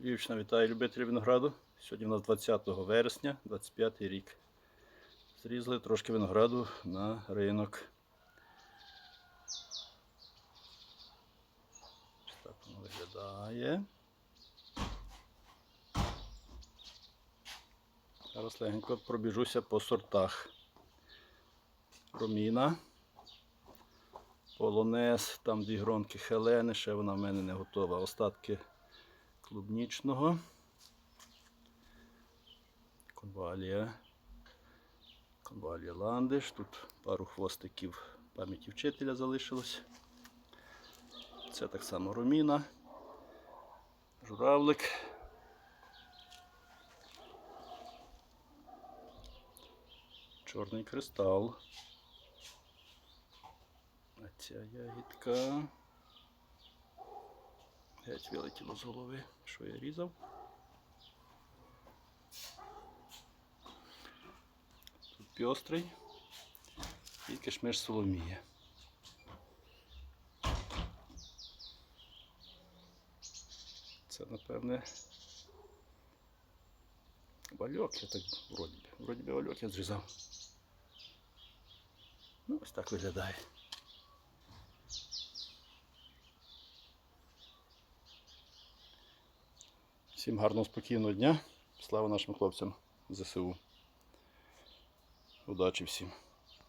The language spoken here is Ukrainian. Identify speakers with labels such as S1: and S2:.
S1: Львівщина вітає любителів винограду. Сьогодні у нас 20 вересня, 25 рік. Зрізали трошки винограду на ринок. Ось так воно виглядає. Зараз легенько пробіжуся по сортах. Роміна. Полонез, там дві гронки Хелени, ще вона в мене не готова. Остатки клубнічного. Конвалія. Конвалія ландиш. Тут пару хвостиків пам'яті вчителя залишилось. Це так само роміна. Журавлик. Чорний кристал. А ця ягідка. Геть вилетіло з голови, що я різав. Тут пьострий і кишмиш Соломія. Це, напевне, вальок, я так вроді би. Вроді би вальок я зрізав. Ну, ось так виглядає. Всім гарного спокійного дня. Слава нашим хлопцям ЗСУ. Удачі всім.